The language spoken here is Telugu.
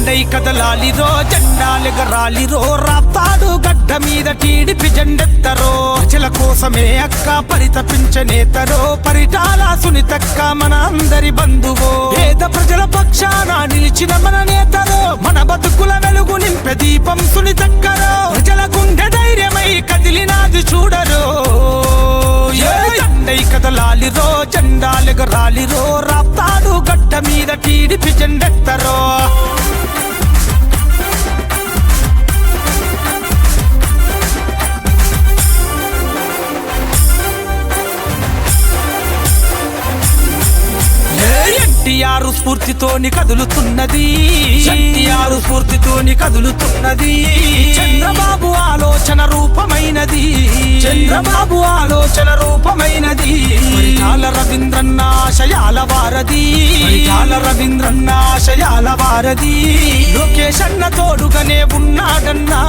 జెండై కదలాలిరో జెండాలెగరాలిరో రాతాడు గడ్డ మీద టీడిపి జెండెత్తరో. ప్రజల కోసమే అక్క పరితపించనేతరో పరిటాల సునితక్క మన అందరి బంధువో. పేద ప్రజల పక్షాన నిలిచిన మన నేతరో. మన బతుకుల వెలుగు నింపె దీపం సునితక్కరో. ప్రజల గుండె ధైర్యమై కదిలినాది చూడరో. జెండై కదలాలిరో జెండాలెగరాలిరో రాప్తాడు గడ్డ మీద టీడిపి జెండెత్తరో. ఎన్టీఆర్ స్ఫూర్తితోని కదులుతున్నది. ఎన్టీఆర్ స్ఫూర్తితోని కదులుతున్నది. చంద్రబాబు ఆలోచన రూపమైనది. చంద్రబాబు ఆలోచన రూపమైనది. పరిటాల రవీంద్రన్న ఆశయాల వారది పరిటాల రవీంద్రన్న ఆశయాల వారది లోకేష్ అన్న తోడుగానే ఉన్నాడన్నా